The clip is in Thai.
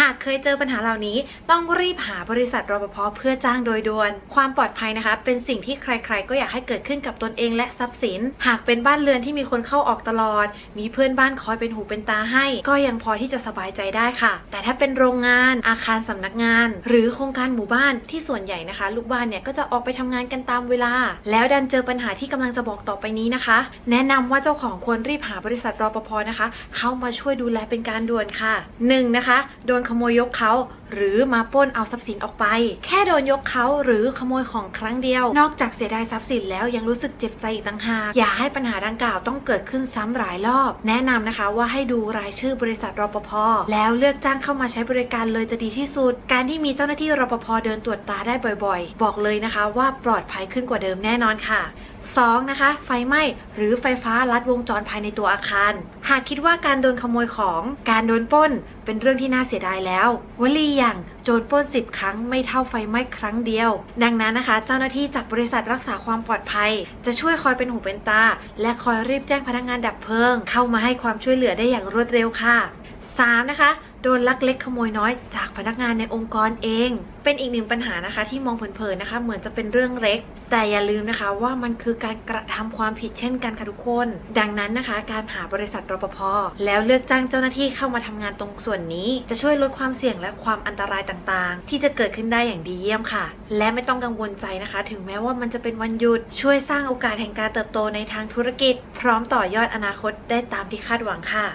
หากเคยเจอปัญหาเหล่านี้ ต้องรีบหาบริษัทรปภเพื่อจ้างโดยด่วน ความปลอดภัยนะคะ เป็นสิ่งที่ใครๆ ก็อยากให้เกิดขึ้นกับตนเองและทรัพย์สิน หากเป็นบ้านเรือนที่มีคนเข้าออกตลอด มีเพื่อนบ้านคอยเป็นหูเป็นตาให้ ก็ยังพอที่จะสบายใจได้ค่ะ แต่ถ้าเป็นโรงงาน อาคารสำนักงาน หรือโครงการหมู่บ้านที่ส่วนใหญ่นะคะ ลูกบ้านเนี่ยก็จะออกไปทำงานกันตามเวลา แล้วดันเจอปัญหาที่กำลังจะบอกต่อไปนี้นะคะ แนะนำว่าเจ้าของควรรีบหาบริษัทรปภนะคะ เข้ามาช่วยดูแลเป็นการด่วนค่ะ 1. นะคะโดนขโมยยกเขา หรือมาปล้นเอาทรัพย์สินออกไป แค่โดนยกเขาหรือขโมยของครั้งเดียว นอกจากเสียดายทรัพย์สินแล้วยังรู้สึกเจ็บใจอีกต่างหากอย่าให้ปัญหาดังกล่าวต้องเกิดขึ้นซ้ำหลายรอบ แนะนำนะคะว่าให้ดูรายชื่อบริษัทรปภแล้วเลือกจ้างเข้ามาใช้บริการเลยจะดีที่สุด การที่มีเจ้าหน้าที่รปภเดินตรวจตาได้บ่อย ๆ บอกเลยนะคะว่าปลอดภัยขึ้นกว่าเดิมแน่นอนค่ะ 2. นะคะ ไฟไหม้หรือไฟฟ้าลัดวงจรภายในตัวอาคาร หากคิดว่าการโดนขโมยของการโดนปล้น เป็นเรื่องที่น่าเสียดายแล้ว วลีอย่างโจรปล้น 10 ครั้งไม่เท่าไฟไหม้ครั้งเดียว ดังนั้นนะคะ เจ้าหน้าที่จากบริษัทรักษาความปลอดภัย จะช่วยคอยเป็นหูเป็นตา และคอยรีบแจ้งพนักงานดับเพลิง เข้ามาให้ความช่วยเหลือได้อย่างรวดเร็วค่ะ 3. นะคะ โดนลักเล็กขโมยน้อยจากพนักงานในองค์กรเอง เป็นอีกหนึ่งปัญหานะคะที่มองเผินๆนะคะ เหมือนจะเป็นเรื่องเล็ก แต่อย่าลืมนะคะว่ามันคือการกระทำความผิดเช่นกันค่ะทุกคน ดังนั้นนะคะ การหาบริษัทรปภแล้วเลือกจ้างเจ้าหน้าที่เข้ามาทำงานตรงส่วนนี้ จะช่วยลดความเสี่ยงและความอันตรายต่างๆ ที่จะเกิดขึ้นได้อย่างดีเยี่ยมค่ะ และไม่ต้องกังวลใจนะคะ ถึงแม้ว่ามันจะเป็นวันหยุด ช่วยสร้างโอกาสแห่งการเติบโตในทางธุรกิจ พร้อมต่อยอดอนาคตได้ตามที่คาดหวังค่ะ